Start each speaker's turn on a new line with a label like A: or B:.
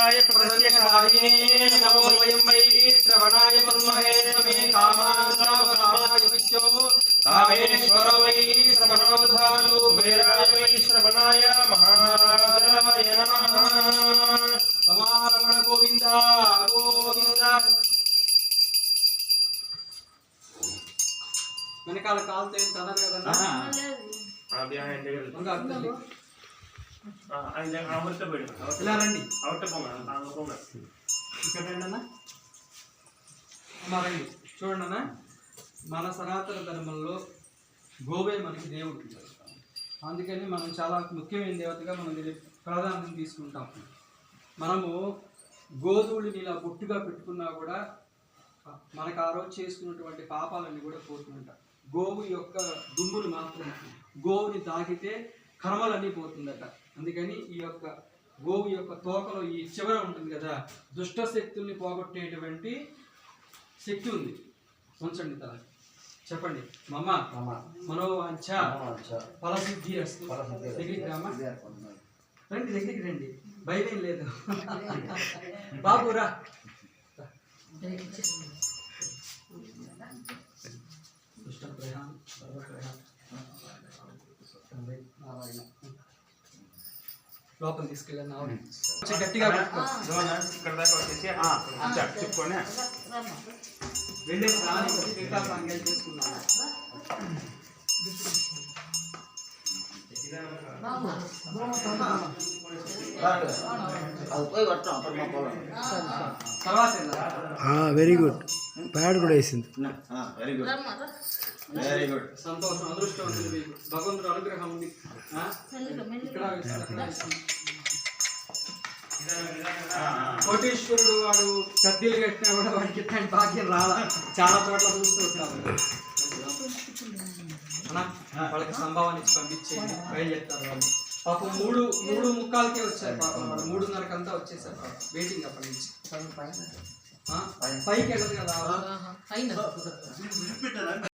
A: प्रत्यक्षाय प्रत्यक्षायिने नमो वयं वै श्रवणाय कुर्महे मे कामाय विश्यो कामेश्वरो वै श्रवणोधानु कुबेराय वै श्रवणाय महाराजाय नमः
B: సమారమణ గోవింద గోవింద వెనకాల కాలుతో ఏం తనదు కదన్నా ఇలా చూడండి అన్న మన సనాతన ధర్మంలో గోవే మనకి దేవుడు అందుకని మనం చాలా ముఖ్యమైన దేవతగా మనం ప్రాధాన్యం తీసుకుంటాం. మనము గోధువుడిని ఇలా బొట్టుగా పెట్టుకున్నా కూడా మనకు ఆ రోజు చేసుకున్నటువంటి పాపాలన్నీ కూడా పోతుందంట. గోవు యొక్క దుమ్ములు మాత్రం గోవుని తాకితే కర్మలన్నీ పోతుందట. అందుకని ఈ యొక్క గోవు యొక్క తోకలో ఈ చివర ఉంటుంది కదా దుష్ట శక్తుల్ని పోగొట్టేటువంటి శక్తి ఉంది. ఉంచండి తల. చెప్పండి. మమ్మ మనోవాంఛ ఫలసిద్ధి అస్తు. దగ్గరికి రామా రండి దగ్గరికి రండి. భయం లేదు. బాబు లోపల తీసుకెళ్ళాను కొంచెం గట్టిగా
A: ఇక్కడ దాకా వచ్చేసి చెప్ చెప్పుకొని.
B: చేసుకున్నాను వెళ్దాం.
C: వెరీ గుడ్ ప్యాడ్ కూడా వేసింది.
D: వెరీ గుడ్ వెరీ గుడ్
B: సంతోషం మీకు. భగవంతుడు అనుగ్రహం ఉంది. కోటేశ్వరుడు వాడు కద్దీలు కట్టినా కూడా వాడికి ఇట్లాంటి భాగ్యం రాలా. చాలా చోట్ల చూస్తూ ఉంటారు అన్నా, వాళ్ళకి సంభావన ఇచ్చి పంపించేయండి. బయలుదేరుతారు వాళ్ళు. పాపం మూడు మూడు ముక్కాలకే వచ్చారు పాపం వాళ్ళు. మూడున్నరకంతా వచ్చేసారు పాపం. వెయిటింగ్ అప్పటి నుంచి. ఆ? పైకి వెళ్ళదు కదా.